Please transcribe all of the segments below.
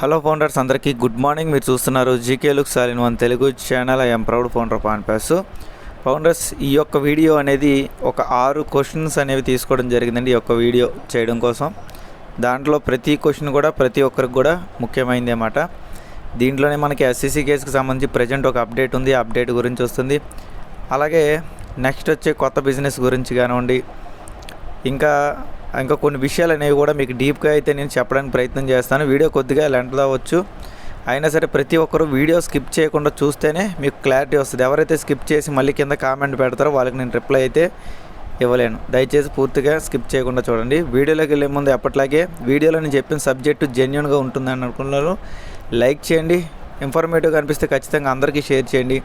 Hello founders అందరికీ good morning. మీరు చూస్తున్నారు GK look సాలిన్ one Telugu channel. I'm proud founder పాన్పాస్ founders ఈ యొక్క వీడియో అనేది ఒక ఆరు క్వశ్చన్స్ అనేవి తీసుకోవడం జరిగిందండి ఈ యొక్క వీడియో చేయడం కోసం. దాంట్లో ప్రతి క్వశ్చన్ కూడా ప్రతి ఒక్కరికి కూడా ముఖ్యమైనది అన్నమాట. దీంట్లోనే మనకి ఎస్సీసీ కేసుకి సంబంధించి ప్రజెంట్ ఒక అప్డేట్ ఉంది. ఆ అప్డేట్ గురించి వస్తుంది. అలాగే నెక్స్ట్ వచ్చే కొత్త బిజినెస్ గురించి కానివ్వండి ఇంకా ఇంకా కొన్ని విషయాలు అనేవి కూడా మీకు డీప్గా అయితే నేను చెప్పడానికి ప్రయత్నం చేస్తాను. వీడియో కొద్దిగా లెంత్ అవ్వచ్చు. అయినా సరే ప్రతి ఒక్కరు వీడియో స్కిప్ చేయకుండా చూస్తేనే మీకు క్లారిటీ వస్తుంది. ఎవరైతే స్కిప్ చేసి మళ్ళీ కింద కామెంట్ పెడతారో వాళ్ళకి నేను రిప్లై అయితే ఇవ్వలేను. దయచేసి పూర్తిగా స్కిప్ చేయకుండా చూడండి. వీడియోలోకి వెళ్ళే ముందు ఎప్పట్లాగే వీడియోలో నేను చెప్పిన సబ్జెక్టు జెన్యున్గా ఉంటుందని అనుకున్నాను లైక్ చేయండి. ఇన్ఫర్మేటివ్గా అనిపిస్తే ఖచ్చితంగా అందరికీ షేర్ చేయండి.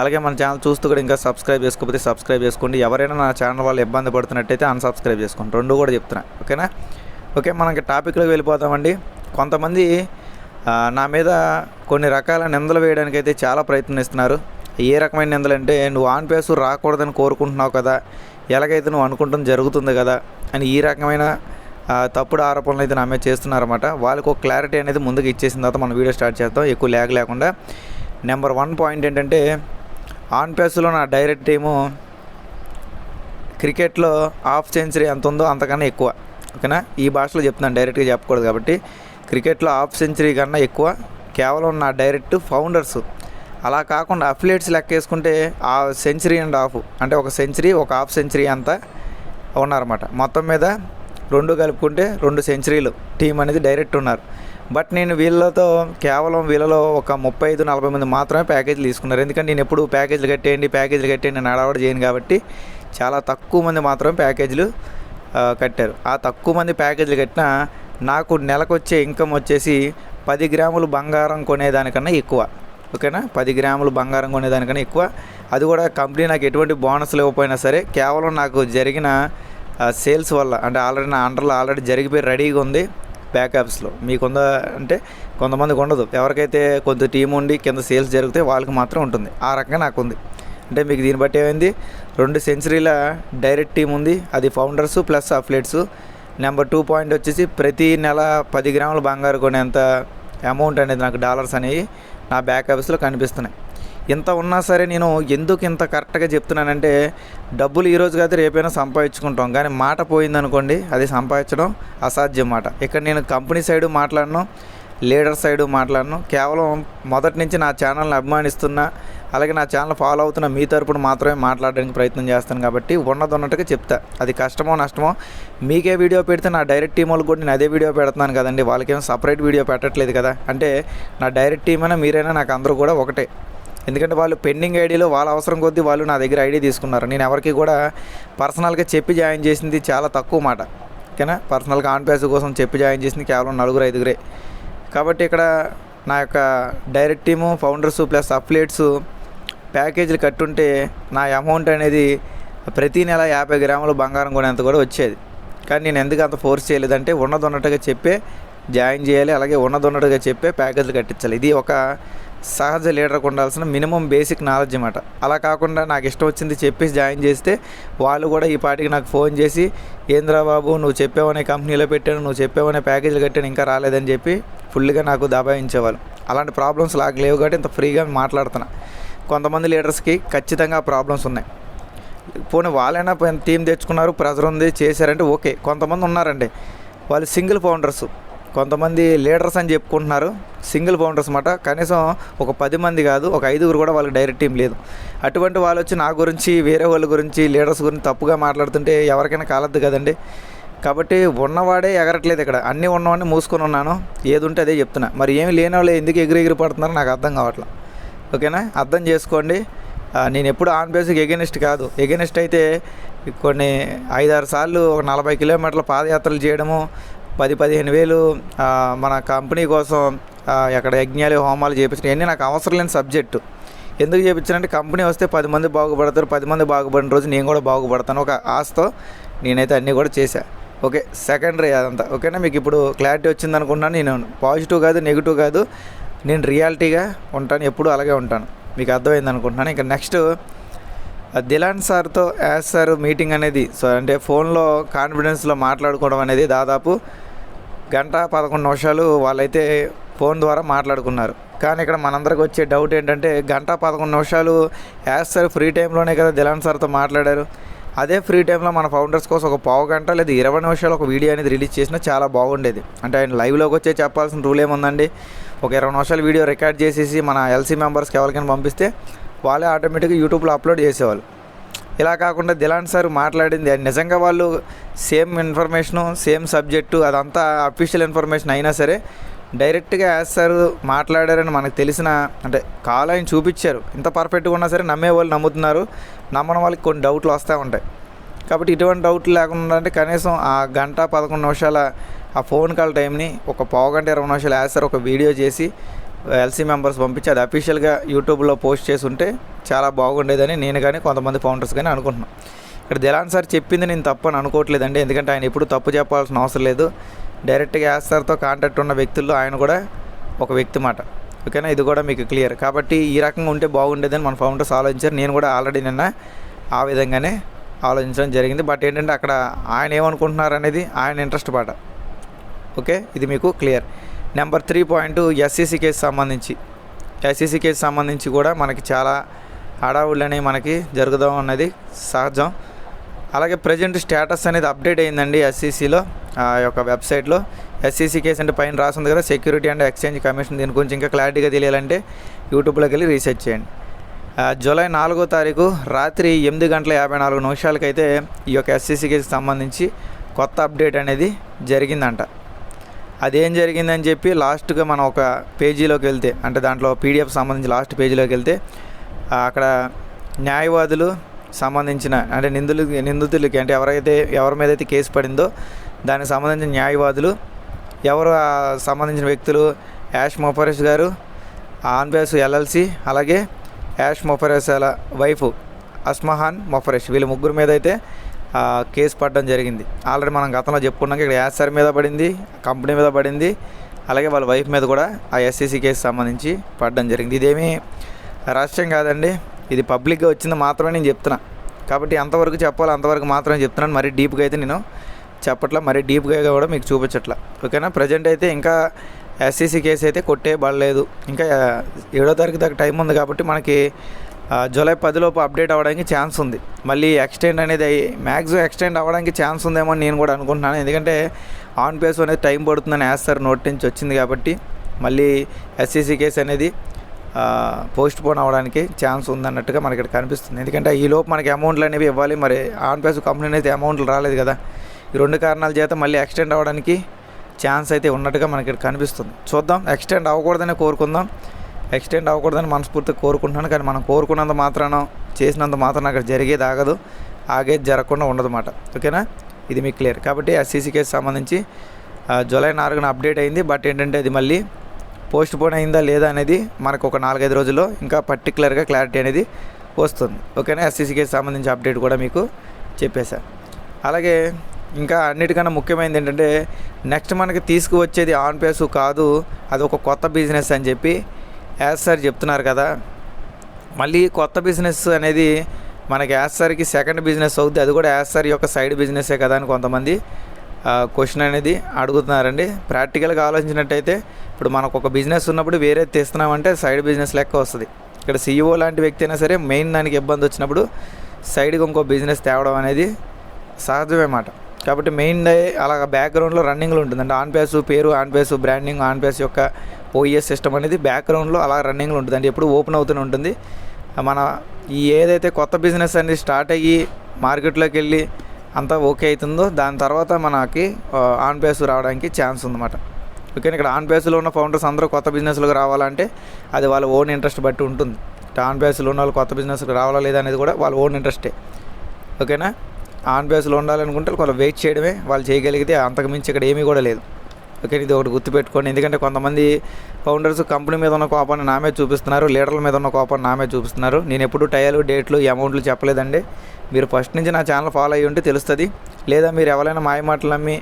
అలాగే మన ఛానల్ చూస్తూ కూడా ఇంకా సబ్స్క్రైబ్ చేసుకోకపోతే సబ్స్క్రైబ్ చేసుకోండి. ఎవరైనా నా ఛానల్ వాళ్ళు ఇబ్బంది పడుతున్నట్టయితే అన్సబ్స్క్రైబ్ చేసుకోండి. రెండు కూడా చెప్తున్నా. ఓకేనా? ఓకే మనకి టాపిక్లోకి వెళ్ళిపోతామండి. కొంతమంది నా మీద కొన్ని రకాల నిందలు వేయడానికి అయితే చాలా ప్రయత్నిస్తున్నారు. ఏ రకమైన నిందలు అంటే నువ్వు ఆన్ పేసు రాకూడదని కోరుకుంటున్నావు కదా. ఎలాగైతే నువ్వు అనుకుంటుంది జరుగుతుంది కదా అని ఈ రకమైన తప్పుడు ఆరోపణలు అయితే నా మీద చేస్తున్నారన్నమాట. వాళ్ళకు ఒక క్లారిటీ అనేది ముందుకు ఇచ్చేసిన తర్వాత మనం వీడియో స్టార్ట్ చేద్దాం. ఎక్కువ ల్యాగ్ లేకుండా. నెంబర్ వన్ పాయింట్ ఏంటంటే ఆన్ పేస్లో నా డైరెక్ట్ టీము క్రికెట్లో హాఫ్ సెంచరీ ఎంత ఉందో అంతకన్నా ఎక్కువ ఓకేనా? ఈ భాషలో చెప్తున్నాను డైరెక్ట్గా చెప్పకూడదు కాబట్టి. క్రికెట్లో హాఫ్ సెంచరీ కన్నా ఎక్కువ కేవలం నా డైరెక్ట్ ఫౌండర్స్. అలా కాకుండా అఫిలియేట్స్ లెక్క వేసుకుంటే ఆ సెంచరీ అండ్ హాఫ్ అంటే ఒక సెంచరీ ఒక హాఫ్ సెంచరీ అంతా ఉన్నారన్నమాట. మొత్తం మీద రెండు కలుపుకుంటే రెండు సెంచరీలు టీం అనేది డైరెక్ట్ ఉన్నారు. బట్ నేను వీళ్ళతో కేవలం వీళ్ళలో ఒక ముప్పై ఐదు నలభై మంది మాత్రమే ప్యాకేజీలు తీసుకున్నారు. ఎందుకంటే నేను ఎప్పుడు ప్యాకేజీలు కట్టేయండి ప్యాకేజీలు కట్టేయండి నేను అడవాడు చేయను కాబట్టి చాలా తక్కువ మంది మాత్రమే ప్యాకేజీలు కట్టారు. ఆ తక్కువ మంది ప్యాకేజీలు కట్టినా నాకు నెలకు వచ్చే ఇన్కమ్ వచ్చేసి పది గ్రాములు బంగారం కొనేదానికన్నా ఎక్కువ. ఓకేనా? పది గ్రాములు బంగారం కొనేదానికన్నా ఎక్కువ. అది కూడా కంపెనీ నాకు ఎటువంటి బోనస్లు ఇవ్వకపోయినా సరే కేవలం నాకు జరిగిన సేల్స్ వల్ల అంటే ఆల్రెడీ నా అండర్లో ఆల్రెడీ జరిగిపోయి రెడీగా ఉంది. బ్యాకప్స్లో. మీకుందా అంటే కొంతమందికి ఉండదు. ఎవరికైతే కొంత టీం ఉండి కింద సేల్స్ జరిగితే వాళ్ళకి మాత్రం ఉంటుంది. ఆ రకంగా నాకు ఉంది అంటే మీకు దీన్ని బట్టి ఏమైంది? రెండు సెంచరీల డైరెక్ట్ టీం ఉంది. అది founders plus affiliates number two point వచ్చేసి ప్రతి నెల పది గ్రాముల బంగారు కొనేంత అమౌంట్ అనేది నాకు డాలర్స్ అనేవి నా బ్యాకప్స్లో కనిపిస్తున్నాయి. ఇంత ఉన్నా సరే నేను ఎందుకు ఇంత కరెక్ట్గా చెప్తున్నానంటే డబ్బులు ఈరోజు కాదు రేపైనా సంపాదించుకుంటాం. కానీ మాట పోయిందనుకోండి అది సంపాదించడం అసాధ్యం మాట. ఇక్కడ నేను కంపెనీ సైడు మాట్లాడను లీడర్ సైడు మాట్లాడను. కేవలం మొదటి నుంచి నా ఛానల్ని అభిమానిస్తున్నా అలాగే నా ఛానల్ ఫాలో అవుతున్న మీ తరపున మాత్రమే మాట్లాడడానికి ప్రయత్నం చేస్తాను కాబట్టి ఉన్నది ఉన్నట్టుగా చెప్తా. అది కష్టమో నష్టమో మీకే వీడియో పెడితే నా డైరెక్ట్ టీం వాళ్ళకి కూడా నేను అదే వీడియో పెడుతున్నాను కదండి. వాళ్ళకేమో సపరేట్ వీడియో పెట్టట్లేదు కదా. అంటే నా డైరెక్ట్ టీం అయినా మీరైనా నాకు అందరూ కూడా ఒకటే. ఎందుకంటే వాళ్ళు పెండింగ్ ఐడీలో వాళ్ళ అవసరం కొద్దీ వాళ్ళు నా దగ్గర ఐడి తీసుకున్నారు. నేను ఎవరికి కూడా పర్సనల్గా చెప్పి జాయిన్ చేసింది చాలా తక్కువ మాట. ఓకేనా? పర్సనల్గా ఆన్ పేస్ కోసం చెప్పి జాయిన్ చేసింది కేవలం నలుగురు ఐదుగురే. కాబట్టి ఇక్కడ నా యొక్క direct team founders plus affiliates ప్యాకేజీలు కట్టుంటే నా అమౌంట్ అనేది ప్రతి నెల యాభై గ్రాములు బంగారం కొనేంత కూడా వచ్చేది. కానీ నేను ఎందుకు అంత ఫోర్స్ చేయలేదంటే ఉన్నది ఉన్నట్టుగా చెప్పే జాయిన్ చేయాలి అలాగే ఉన్నది ఉన్నట్టుగా చెప్పే ప్యాకేజీలు కట్టించాలి. ఇది ఒక సహజ లీడర్కి ఉండాల్సిన మినిమం బేసిక్ నాలెడ్జ్ అనమాట అలా కాకుండా నాకు ఇష్టం వచ్చింది చెప్పేసి జాయిన్ చేస్తే వాళ్ళు కూడా ఈ పాటికి నాకు ఫోన్ చేసి ఏంద్రా బాబు నువ్వు చెప్పావనే కంపెనీలో పెట్టాను నువ్వు చెప్పావనే ప్యాకేజీలు కట్టాను ఇంకా రాలేదని చెప్పి ఫుల్గా నాకు దబాయించేవాళ్ళు. అలాంటి ప్రాబ్లమ్స్ నాకు లేవు కాబట్టి ఇంత ఫ్రీగా మాట్లాడుతున్నా. కొంతమంది లీడర్స్కి ఖచ్చితంగా ప్రాబ్లమ్స్ ఉన్నాయి. పోనీ వాళ్ళైనా టీం తెచ్చుకున్నారు ప్రెజర్ ఉంది చేశారంటే ఓకే. కొంతమంది ఉన్నారండి. వాళ్ళు సింగిల్ ఫౌండర్స్. కొంతమంది లీడర్స్ అని చెప్పుకుంటున్నారు సింగిల్ ఫౌండర్స్ అన్నమాట. కనీసం ఒక పది మంది కాదు ఒక ఐదుగురు కూడా వాళ్ళకి డైరెక్ట్ టీం లేదు. అటువంటి వాళ్ళు వచ్చి నా గురించి వేరే వాళ్ళ గురించి లీడర్స్ గురించి తప్పుగా మాట్లాడుతుంటే ఎవరికైనా కాలద్దు కదండి. కాబట్టి ఉన్నవాడే ఎగరట్లేదు ఇక్కడ. అన్నీ ఉన్నవాడిని మూసుకొని ఉన్నాను. ఏది ఉంటే అదే చెప్తున్నా. మరి ఏమి లేని వాళ్ళు ఎందుకు ఎగిరి ఎగిరి పడుతున్నారో నాకు అర్థం కావట్లేదు ఓకేనా? అర్థం చేసుకోండి. నేను ఎప్పుడు ఆన్ బేసిక్ ఎగెనిస్ట్ కాదు. ఎగెనిస్ట్ అయితే కొన్ని ఐదారు సార్లు ఒక నలభై కిలోమీటర్ల పాదయాత్రలు చేయడము పది పదిహేను వేలు మన కంపెనీ కోసం ఎక్కడ యజ్ఞాలు హోమాలు చేయించడం ఇవన్నీ నాకు అవసరం లేని సబ్జెక్టు. ఎందుకు చేయించానంటే కంపెనీ వస్తే పది మంది బాగుపడతారు పది మంది బాగుపడిన రోజు నేను కూడా బాగుపడతాను. ఒక ఆశతో నేనైతే అన్నీ కూడా చేశా. ఓకే సెకండరీ అదంతా. ఓకేనా మీకు ఇప్పుడు క్లారిటీ వచ్చింది అనుకుంటున్నాను. నేను పాజిటివ్ కాదు నెగిటివ్ కాదు. నేను రియాలిటీగా ఉంటాను ఎప్పుడు అలాగే ఉంటాను. మీకు అర్థమైంది అనుకుంటున్నాను. ఇంకా నెక్స్ట్ దిలాన్ సార్తో యాజ్ సార్ మీటింగ్ అనేది సో అంటే ఫోన్లో కాన్ఫిడెన్స్లో మాట్లాడుకోవడం అనేది దాదాపు గంట పదకొండు నిమిషాలు వాళ్ళైతే ఫోన్ ద్వారా మాట్లాడుకున్నారు. కానీ ఇక్కడ మనందరికి వచ్చే డౌట్ ఏంటంటే గంట పదకొండు నిమిషాలు యాజ్ సార్ ఫ్రీ టైంలోనే కదా దిలాన్ సార్తో మాట్లాడారు. అదే ఫ్రీ టైంలో మన ఫౌండర్స్ కోసం ఒక పావు గంట లేదా ఇరవై నిమిషాలు ఒక వీడియో అనేది రిలీజ్ చేసినా చాలా బాగుండేది. అంటే ఆయన లైవ్లోకి వచ్చే చెప్పాల్సిన రూల్ ఏముందండి? ఒక ఇరవై నిమిషాలు వీడియో రికార్డ్ చేసేసి మన ఎల్సీ మెంబర్స్కి ఎవరికైనా పంపిస్తే వాళ్ళే ఆటోమేటిక్గా యూట్యూబ్లో అప్లోడ్ చేసేవాళ్ళు. ఇలా కాకుండా దిలాన్ సార్ మాట్లాడింది. నిజంగా వాళ్ళు సేమ్ ఇన్ఫర్మేషను సేమ్ సబ్జెక్టు అదంతా అఫీషియల్ ఇన్ఫర్మేషన్ అయినా సరే డైరెక్ట్గా యాజ్ సార్ మాట్లాడారని మనకు తెలిసిన అంటే కాల్ ఆయన చూపించారు. ఇంత పర్ఫెక్ట్గా ఉన్నా సరే నమ్మే వాళ్ళు నమ్ముతున్నారు. నమ్మని వాళ్ళకి కొన్ని డౌట్లు వస్తూ ఉంటాయి. కాబట్టి ఇటువంటి డౌట్లు లేకుండా అంటే కనీసం ఆ గంట పదకొండు నిమిషాల ఆ ఫోన్ కాల్ టైంని ఒక పావు గంట ఇరవై నిమిషాలు యాజ్ సార్ ఒక వీడియో చేసి ఎల్సీ మెంబర్స్ పంపించి అది అఫీషియల్గా యూట్యూబ్లో పోస్ట్ చేసి ఉంటే చాలా బాగుండేదని నేను కానీ కొంతమంది ఫౌండర్స్ కానీ అనుకుంటున్నాను ఇక్కడ దిలాన్ సార్ చెప్పింది నేను తప్పని అనుకోవట్లేదండి. ఎందుకంటే ఆయన ఎప్పుడు తప్పు చెప్పాల్సిన అవసరం లేదు. డైరెక్ట్గా యాస్ సార్తో కాంటాక్ట్ ఉన్న వ్యక్తుల్లో ఆయన కూడా ఒక వ్యక్తి మాట. ఓకేనా? ఇది కూడా మీకు క్లియర్. కాబట్టి ఈ రకంగా ఉంటే బాగుండేదని మన ఫౌండర్స్ ఆలోచించారు. నేను కూడా ఆల్రెడీ నిన్న ఆ విధంగానే ఆలోచించడం జరిగింది. బట్ ఏంటంటే అక్కడ ఆయన ఏమనుకుంటున్నారు అనేది ఆయన ఇంట్రెస్ట్ పాట ఓకే? ఇది మీకు clear. Number three point SCC case సంబంధించి. ఎస్సీసీ కేసు సంబంధించి కూడా మనకి చాలా హడావుళ్ళు అనేవి మనకి జరుగుదాం అన్నది సహజం. అలాగే ప్రజెంట్ స్టేటస్ అనేది అప్డేట్ అయిందండి ఎస్సీసీలో ఆ యొక్క వెబ్సైట్లో. ఎస్సీసీ కేసు అంటే పైన రాసింది కదా సెక్యూరిటీ అండ్ ఎక్స్చేంజ్ కమిషన్ దీని గురించి ఇంకా క్లారిటీగా తెలియాలంటే యూట్యూబ్లోకి వెళ్ళి రీసెర్చ్ చేయండి. జూలై నాలుగో తారీఖు రాత్రి ఎనిమిది గంటల యాభై నాలుగు నిమిషాలకైతే ఈ యొక్క ఎస్సీసీ కేసుకి సంబంధించి కొత్త అప్డేట్ అనేది జరిగిందంట. అదేం జరిగిందని చెప్పి లాస్ట్గా మనం ఒక పేజీలోకి వెళ్తే అంటే దాంట్లో పీడిఎఫ్ సంబంధించి లాస్ట్ పేజీలోకి వెళ్తే అక్కడ న్యాయవాదులు సంబంధించిన అంటే నిందులు నిందితులకి అంటే ఎవరైతే ఎవరి మీద అయితే కేసు పడిందో దానికి సంబంధించిన న్యాయవాదులు ఎవరు ఆ సంబంధించిన వ్యక్తులు యాష్ మొఫరేష్ గారు ఆన్బేస్ ఎల్ఎల్సి అలాగే యాష్ మొఫరేష్ అలా వైఫ్ అస్మహాన్ మొఫరేష్ వీళ్ళ ముగ్గురు మీద అయితే కేసు పడడం జరిగింది. ఆల్రెడీ మనం గతంలో చెప్పుకున్నాక ఇక్కడ యాసర్ మీద పడింది కంపెనీ మీద పడింది అలాగే వాళ్ళ వైఫ్ మీద కూడా ఆ ఎస్సీసీ కేసు సంబంధించి పడడం జరిగింది. ఇదేమీ రహస్యం కాదండి. ఇది పబ్లిక్గా వచ్చింది మాత్రమే నేను చెప్తున్నా. కాబట్టి ఎంతవరకు చెప్పాలో అంతవరకు మాత్రమే చెప్తున్నాను. మరీ డీప్గా అయితే నేను చెప్పట్లా మరీ డీప్గా కూడా మీకు చూపించట్లా. ఓకేనా? ప్రజెంట్ అయితే ఇంకా ఎస్సీసీ కేసు అయితే కొట్టే పడలేదు ఇంకా ఏడో తారీఖు దాకా టైం ఉంది కాబట్టి మనకి జూలై పదిలోపు అప్డేట్ అవ్వడానికి ఛాన్స్ ఉంది. మళ్ళీ ఎక్స్టెండ్ అనేది మ్యాక్సిమం ఎక్స్టెండ్ అవ్వడానికి ఛాన్స్ ఉందేమో అని నేను కూడా అనుకుంటున్నాను. ఎందుకంటే ఆన్ పేస్ అనేది టైం పడుతుందని వేస్తారు నోట్ నుంచి వచ్చింది కాబట్టి మళ్ళీ ఎస్సీసీ కేసు అనేది పోస్ట్ పోన్ అవ్వడానికి ఛాన్స్ ఉందన్నట్టుగా మనకి ఇక్కడ కనిపిస్తుంది. ఎందుకంటే ఈ లోపు మనకి అమౌంట్లు అనేవి ఇవ్వాలి. మరి ఆన్ పేస్ కంపెనీ అయితే అమౌంట్లు రాలేదు కదా. ఈ రెండు కారణాల చేత మళ్ళీ ఎక్స్టెండ్ అవ్వడానికి ఛాన్స్ అయితే ఉన్నట్టుగా మనకి ఇక్కడ కనిపిస్తుంది. చూద్దాం ఎక్స్టెండ్ అవ్వకూడదనే కోరుకుందాం. ఎక్స్టెండ్ అవ్వకూడదని మనస్ఫూర్తిగా కోరుకుంటున్నాను. కానీ మనం కోరుకున్నంత మాత్రాన చేసినంత మాత్రం అక్కడ జరిగేది ఆగదు. ఆగేది జరగకుండా ఉండదన్నమాట. ఓకేనా? ఇది మీకు క్లియర్. కాబట్టి ఎస్సీసీ కేసు సంబంధించి జూలై నాలుగున అప్డేట్ అయింది. బట్ ఏంటంటే అది మళ్ళీ పోస్ట్ పోన్ అయిందా లేదా అనేది మనకు ఒక నాలుగైదు రోజుల్లో ఇంకా పర్టికులర్గా క్లారిటీ అనేది వస్తుంది. ఓకేనా? ఎస్సీసీ కేసు సంబంధించి అప్డేట్ కూడా మీకు చెప్పేశా. అలాగే ఇంకా అన్నిటికన్నా ముఖ్యమైనది ఏంటంటే నెక్స్ట్ మనకి తీసుకువచ్చేది ఆన్ పేసు కాదు. అది ఒక కొత్త బిజినెస్ అని చెప్పి యాజ్ సార్ చెప్తున్నారు కదా. మళ్ళీ కొత్త బిజినెస్ అనేది మనకి యాజ్ సార్కి సెకండ్ బిజినెస్ అవుద్ది. అది కూడా యాజ్ సార్ యొక్క సైడ్ బిజినెసే కదా అని కొంతమంది క్వశ్చన్ అనేది అడుగుతున్నారండి. ప్రాక్టికల్గా ఆలోచించినట్టయితే ఇప్పుడు మనకు ఒక బిజినెస్ ఉన్నప్పుడు వేరే తీస్తున్నామంటే సైడ్ బిజినెస్ లెక్క వస్తుంది. ఇక్కడ సీఈఓ లాంటి వ్యక్తి అయినా సరే మెయిన్ దానికి ఇబ్బంది వచ్చినప్పుడు సైడ్కి ఇంకో బిజినెస్ తేవడం అనేది సహజమే మాట. కాబట్టి మెయిన్ అలా బ్యాక్గ్రౌండ్లో రన్నింగ్లో ఉంటుంది అంటే ఆన్ పేసు పేరు on pace branding on pace యొక్క ఓఈఎస్ సిస్టమ్ అనేది బ్యాక్గ్రౌండ్లో అలా రన్నింగ్లో ఉంటుంది. అంటే ఎప్పుడు ఓపెన్ అవుతూనే ఉంటుంది. మన ఈ ఏదైతే కొత్త బిజినెస్ అనేది స్టార్ట్ అయ్యి మార్కెట్లోకి వెళ్ళి అంతా ఓకే అవుతుందో దాని తర్వాత మనకి ఆన్ బేస్ రావడానికి ఛాన్స్ ఉందన్నమాట. ఓకే ఇక్కడ ఆన్ బేస్లో ఉన్న ఫౌండర్స్ అందరూ కొత్త బిజినెస్లకు రావాలంటే అది వాళ్ళ ఓన్ ఇంట్రెస్ట్ బట్టి ఉంటుంది. ఆన్ బేస్లో ఉన్న వాళ్ళు కొత్త బిజినెస్కి రావాలా లేదా అనేది కూడా వాళ్ళ ఓన్ ఇంట్రెస్టే. ఓకేనా? ఆన్ బేస్లో ఉండాలనుకుంటే వాళ్ళు వెయిట్ చేయడమే వాళ్ళు చేయగలిగితే అంతకుమించి ఇక్కడ ఏమీ కూడా లేదు. ఓకే ఇది ఒకటి గుర్తుపెట్టుకోండి. ఎందుకంటే కొంతమంది ఫౌండర్స్ కంపెనీ మీద ఉన్న కోపాన్ని నామే చూపిస్తున్నారు లీడర్ల మీద ఉన్న కోపాన్ని నామే చూపిస్తున్నారు. నేను ఎప్పుడు టైలు డేట్లు అమౌంట్లు చెప్పలేదండి. మీరు ఫస్ట్ నుంచి నా ఛానల్ ఫాలో అయ్యి ఉంటే తెలుస్తుంది. లేదా మీరు ఎవరైనా మాయ మాటలు నమ్మి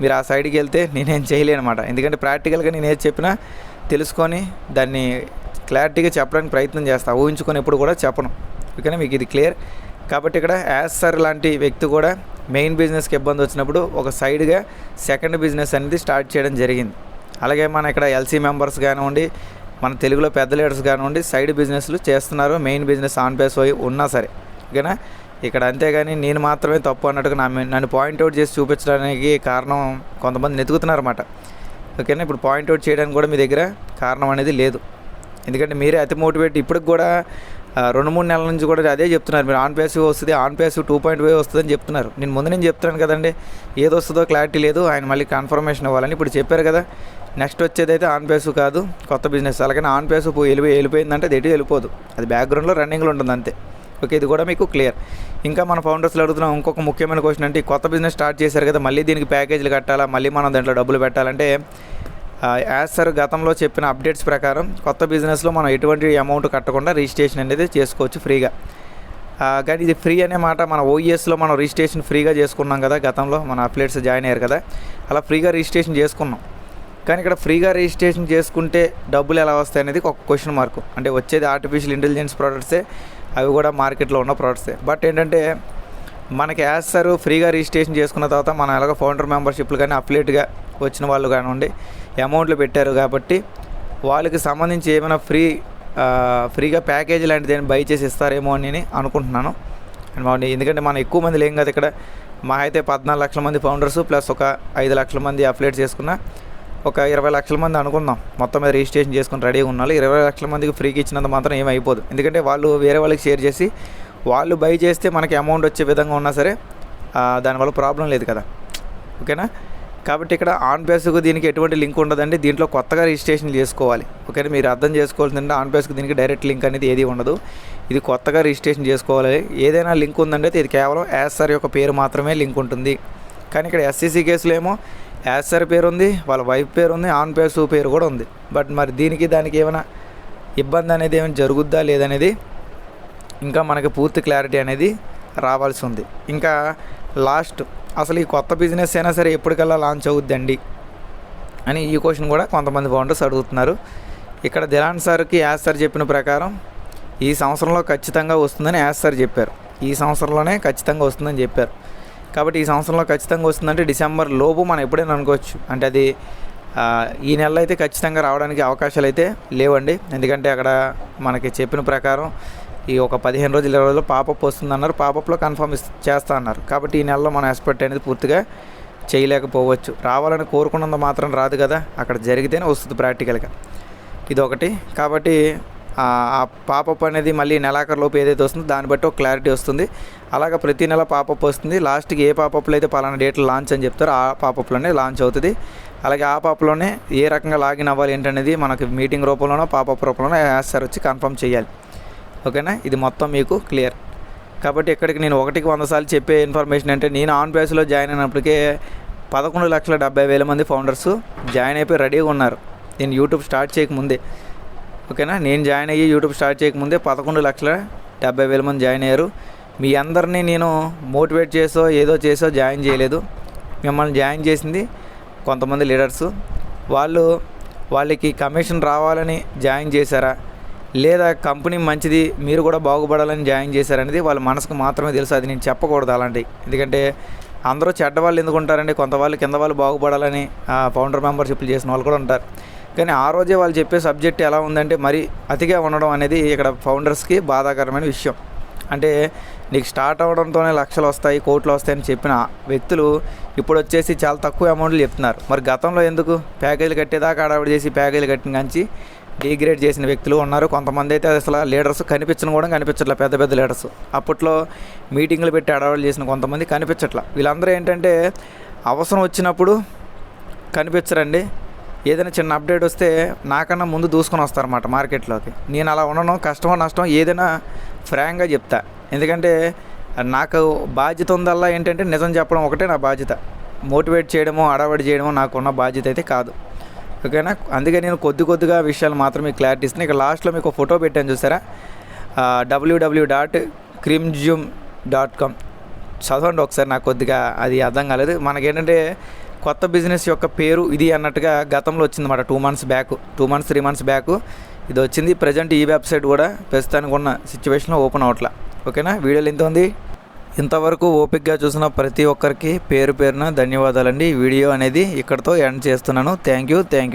మీరు ఆ సైడ్కి వెళ్తే నేనేం చేయలేనమాట. ఎందుకంటే ప్రాక్టికల్గా నేను ఏది చెప్పినా తెలుసుకొని దాన్ని క్లారిటీగా చెప్పడానికి ప్రయత్నం చేస్తాను ఊహించుకొని ఎప్పుడు కూడా చెప్పను. ఓకేనా? మీకు ఇది క్లియర్ కాబట్టి ఇక్కడ యాజ్ సార్ లాంటి వ్యక్తి కూడా మెయిన్ బిజినెస్కి ఇబ్బంది వచ్చినప్పుడు ఒక సైడ్గా సెకండ్ బిజినెస్ అనేది స్టార్ట్ చేయడం జరిగింది. అలాగే మన ఇక్కడ ఎల్సీ మెంబర్స్ కానివ్వండి మన తెలుగులో పెద్ద లీడర్స్ కానివ్వండి సైడ్ బిజినెస్లు చేస్తున్నారు. మెయిన్ బిజినెస్ ఆన్ పేస్ పోయి ఉన్నా సరే. ఓకేనా? ఇక్కడ అంతేగాని నేను మాత్రమే తప్పు అన్నట్టుగా నా నన్ను పాయింట్అవుట్ చేసి చూపించడానికి కారణం కొంతమంది నెతుకుతున్నారన్నమాట ఓకేనా? ఇప్పుడు పాయింట్అవుట్ చేయడానికి కూడా మీ దగ్గర కారణం అనేది లేదు. ఎందుకంటే మీరే అతి మోటివేట్. ఇప్పటికి కూడా రెండు మూడు నెలల నుంచి కూడా అదే చెప్తున్నారు. మీరు ఆన్ పేసివ్ వస్తుంది on passive two point five వస్తుందని చెప్తున్నారు. నేను ముందు నేను చెప్తున్నాను కదండి ఏది వస్తుందో క్లారిటీ లేదు ఆయన మళ్ళీ కన్ఫర్మేషన్ ఇవ్వాలని ఇప్పుడు చెప్పారు కదా. నెక్స్ట్ వచ్చేది అయితే ఆన్ ప్యాసివ్ కాదు కొత్త బిజినెస్. అలాగే ఆన్ ప్యాసివ్ వెళ్ళిపోయి వెళ్ళిపోయిందంటే అది ఎటు వెళ్ళిపోదు. అది బ్యాక్గ్రౌండ్లో రన్నింగ్లో ఉంటుంది అంతే. ఓకే ఇది కూడా మీకు క్లియర్. ఇంకా మన ఫౌండర్స్లో అడుగుతున్నాం ఇంకొక ముఖ్యమైన క్వశ్చన్ అంటే కొత్త బిజినెస్ స్టార్ట్ చేశారు కదా మళ్ళీ దీనికి ప్యాకేజీలు కట్టాలా మళ్ళీ మనం దాంట్లో డబ్బులు పెట్టాలంటే యాజ్ సార్ గతంలో చెప్పిన అప్డేట్స్ ప్రకారం కొత్త బిజినెస్లో మనం ఎటువంటి అమౌంట్ కట్టకుండా రిజిస్ట్రేషన్ అనేది చేసుకోవచ్చు ఫ్రీగా. కానీ ఇది ఫ్రీ అనే మాట మన ఓఈఎస్లో మనం రిజిస్ట్రేషన్ ఫ్రీగా చేసుకున్నాం కదా గతంలో మన అప్లెట్స్ జాయిన్ అయ్యారు కదా అలా ఫ్రీగా రిజిస్ట్రేషన్ చేసుకున్నాం. కానీ ఇక్కడ ఫ్రీగా రిజిస్ట్రేషన్ చేసుకుంటే డబ్బులు ఎలా వస్తాయి అనేది ఒక క్వశ్చన్ మార్క్ అంటే వచ్చేది ఆర్టిఫిషియల్ ఇంటెలిజెన్స్ ప్రోడక్ట్సే అవి కూడా మార్కెట్లో ఉన్న ప్రోడక్ట్సే బట్ ఏంటంటే మనకి వేస్తారు ఫ్రీగా రిజిస్ట్రేషన్ చేసుకున్న తర్వాత మనం ఎలాగో ఫౌండర్ మెంబర్షిప్లు కానీ అప్లేట్గా వచ్చిన వాళ్ళు కానివ్వండి అమౌంట్లు పెట్టారు కాబట్టి వాళ్ళకి సంబంధించి ఏమైనా ఫ్రీ ఫ్రీగా ప్యాకేజ్ లాంటిది ఏమైనా బై చేసి ఇస్తారేమో అని నేను అనుకుంటున్నాను. అండ్ ఎందుకంటే మనం ఎక్కువ మంది లేం కదా ఇక్కడ. మా అయితే పద్నాలుగు లక్షల మంది ఫౌండర్స్ ప్లస్ ఒక ఐదు లక్షల మంది అప్లేట్ చేసుకున్న. ఒక ఇరవై లక్షల మంది అనుకుందాం. మొత్తం మీద రిజిస్ట్రేషన్ చేసుకుని రెడీగా ఉన్నారు ఇరవై లక్షల మందికి ఫ్రీకి ఇచ్చినంత మాత్రం ఏమైపోదు ఎందుకంటే వాళ్ళు వేరే వాళ్ళకి షేర్ చేసి వాళ్ళు బై చేస్తే మనకి అమౌంట్ వచ్చే విధంగా ఉన్నా సరే దానివల్ల ప్రాబ్లం లేదు కదా. ఓకేనా? కాబట్టి ఇక్కడ ఆన్ బేస్కు దీనికి ఎటువంటి లింక్ ఉండదండి. దీంట్లో కొత్తగా రిజిస్ట్రేషన్ చేసుకోవాలి. ఓకే మీరు అర్థం చేసుకోవాల్సిందంటే ఆన్ బేస్కు దీనికి డైరెక్ట్ లింక్ అనేది ఏది ఉండదు. ఇది కొత్తగా రిజిస్ట్రేషన్ చేసుకోవాలి. ఏదైనా లింక్ ఉందంటే ఇది కేవలం యాస్ సార్ యొక్క పేరు మాత్రమే లింక్ ఉంటుంది. కానీ ఇక్కడ ఎస్సీసీ కేసులో ఏమో యాస్ సార్ పేరు ఉంది వాళ్ళ వైఫ్ పేరు ఉంది ఆన్ పేసు పేరు కూడా ఉంది. బట్ మరి దీనికి దానికి ఏమైనా ఇబ్బంది అనేది ఏమైనా జరుగుద్దా లేదనేది ఇంకా మనకి పూర్తి క్లారిటీ అనేది రావాల్సి ఉంది. ఇంకా లాస్ట్ అసలు ఈ కొత్త బిజినెస్ అయినా సరే ఎప్పటికల్లా లాంచ్ అవుద్దండి అని ఈ క్వశ్చన్ కూడా కొంతమంది ఫౌండర్స్ అడుగుతున్నారు. ఇక్కడ దిలాన్ సార్కి యాస్ సార్ చెప్పిన ప్రకారం ఈ సంవత్సరంలో ఖచ్చితంగా వస్తుందని యాస్ సార్ చెప్పారు. ఈ సంవత్సరంలోనే ఖచ్చితంగా వస్తుందని చెప్పారు. కాబట్టి ఈ సంవత్సరంలో ఖచ్చితంగా వస్తుందంటే డిసెంబర్ లోపు మనం ఎప్పుడైనా అనుకోవచ్చు. అంటే అది ఈ నెలలో అయితే ఖచ్చితంగా రావడానికి అవకాశాలు అయితే లేవండి. ఎందుకంటే అక్కడ మనకి చెప్పిన ప్రకారం ఈ ఒక పదిహేను రోజులు ఇరవై రోజులు పాపప్ వస్తుందన్నారు పాపప్లో కన్ఫర్మ్ చేస్తా అన్నారు. కాబట్టి ఈ నెలలో మనం ఎక్స్పెక్ట్ అనేది పూర్తిగా చేయలేకపోవచ్చు. రావాలని కోరుకున్నంత మాత్రం రాదు కదా. అక్కడ జరిగితేనే వస్తుంది ప్రాక్టికల్గా ఇది ఒకటి కాబట్టి ఆ పాపప్ అనేది మళ్ళీ నెలాఖరులోపు ఏదైతే వస్తుందో దాన్ని బట్టి ఒక క్లారిటీ వస్తుంది. అలాగే ప్రతి నెల పాపప్ వస్తుంది. లాస్ట్కి ఏ పాపప్లో అయితే పలానా డేట్లో లాంచ్ అని చెప్తారో ఆ పాపప్లోనే లాంచ్ అవుతుంది. అలాగే ఆ పాపలోనే ఏ రకంగా లాగిన్ అవ్వాలి ఏంటనేది మనకి మీటింగ్ రూపంలోనో పాపప్ రూపంలోనో యాస్తారు వచ్చి కన్ఫర్మ్ చేయాలి. ఓకేనా? ఇది మొత్తం మీకు క్లియర్. కాబట్టి ఇక్కడికి నేను ఒకటికి వంద సార్లు చెప్పే ఇన్ఫర్మేషన్ అంటే నేను ఆన్ బేస్లో జాయిన్ అయినప్పటికే పదకొండు లక్షల డెబ్బై వేల మంది ఫౌండర్స్ జాయిన్ అయిపోయి రెడీగా ఉన్నారు. నేను యూట్యూబ్ స్టార్ట్ చేయకముందే ఓకేనా? నేను జాయిన్ అయ్యి యూట్యూబ్ స్టార్ట్ చేయకముందే పదకొండు లక్షల డెబ్బై వేల మంది జాయిన్ అయ్యారు. మీ అందరినీ నేను మోటివేట్ చేసో ఏదో చేసో జాయిన్ చేయలేదు. మిమ్మల్ని జాయిన్ చేసింది కొంతమంది లీడర్స్. వాళ్ళు వాళ్ళకి కమిషన్ రావాలని జాయిన్ చేశారా? లేదా కంపెనీ మంచిది మీరు కూడా బాగుపడాలని జాయిన్ చేశారనేది వాళ్ళ మనసుకు మాత్రమే తెలుసు. అది నేను చెప్పకూడదు అలాంటివి ఎందుకంటే అందరూ చెడ్డ వాళ్ళు ఎందుకు ఉంటారండి? కొంత వాళ్ళు కింద వాళ్ళు బాగుపడాలని ఫౌండర్ మెంబర్షిప్లు చేసిన వాళ్ళు కూడా ఉంటారు. కానీ ఆ రోజే వాళ్ళు చెప్పే సబ్జెక్ట్ ఎలా ఉందంటే మరి అతిగా ఉండడం అనేది ఇక్కడ ఫౌండర్స్కి బాధాకరమైన విషయం. అంటే నీకు స్టార్ట్ అవడంతోనే లక్షలు వస్తాయి కోట్లు వస్తాయని చెప్పిన వ్యక్తులు ఇప్పుడు వచ్చేసి చాలా తక్కువ అమౌంట్లు చెప్తున్నారు. మరి గతంలో ఎందుకు? ప్యాకేజీలు కట్టేదాకా ఆడవిడ చేసి ప్యాకేజీలు కట్టిన కంచి డిగ్రేడ్ చేసిన వ్యక్తులు ఉన్నారు. కొంతమంది అయితే అసలు లీడర్స్ కనిపించడం కూడా కనిపించట్లే పెద్ద పెద్ద లీడర్స్. అప్పట్లో మీటింగ్లు పెట్టి అడవాళ్ళు చేసిన కొంతమంది కనిపించట్లా. వీళ్ళందరూ ఏంటంటే అవసరం వచ్చినప్పుడు కనిపించరండి. ఏదైనా చిన్న అప్డేట్ వస్తే నాకన్నా ముందు దూసుకొని వస్తారన్నమాట మార్కెట్లోకి. నేను అలా ఉండను కష్టమో నష్టం ఏదైనా ఫ్రాంక్గా చెప్తా. ఎందుకంటే నాకు బాధ్యత ఉందల్లా ఏంటంటే నిజం చెప్పడం ఒకటే నా బాధ్యత. మోటివేట్ చేయడము అడవడి చేయడము నాకున్న బాధ్యత అయితే కాదు. ఓకేనా? అందుకే నేను కొద్ది కొద్దిగా విషయాలు మాత్రమే క్లారిటీ ఇస్తున్నాను ఇక లాస్ట్లో మీకు ఫోటో పెట్టాను చూసారా? డబ్ల్యూడబ్ల్యూ డాట్ క్రిమ్జూమ్ డాట్ కామ్ చదవండి ఒకసారి నాకు కొద్దిగా అది అర్థం కాలేదు. మనకేంటంటే కొత్త బిజినెస్ యొక్క పేరు ఇది అన్నట్టుగా గతంలో వచ్చిందన్నమాట. Two months back two months three months back ఇది వచ్చింది. ప్రజెంట్ ఈ వెబ్సైట్ కూడా ప్రస్తుతానికి ఉన్న సిచ్యువేషన్లో ఓపెన్ అవట్లా. ఓకేనా? వీడియోలు ఎంత ఉంది. ఇంతవరకు ఓపిక్గా చూసిన ప్రతి ఒక్కరికి పేరు పేరున ధన్యవాదాలండి. ఈ వీడియో అనేది ఇక్కడితో ఎండ్ చేస్తున్నాను. Thank you thank you.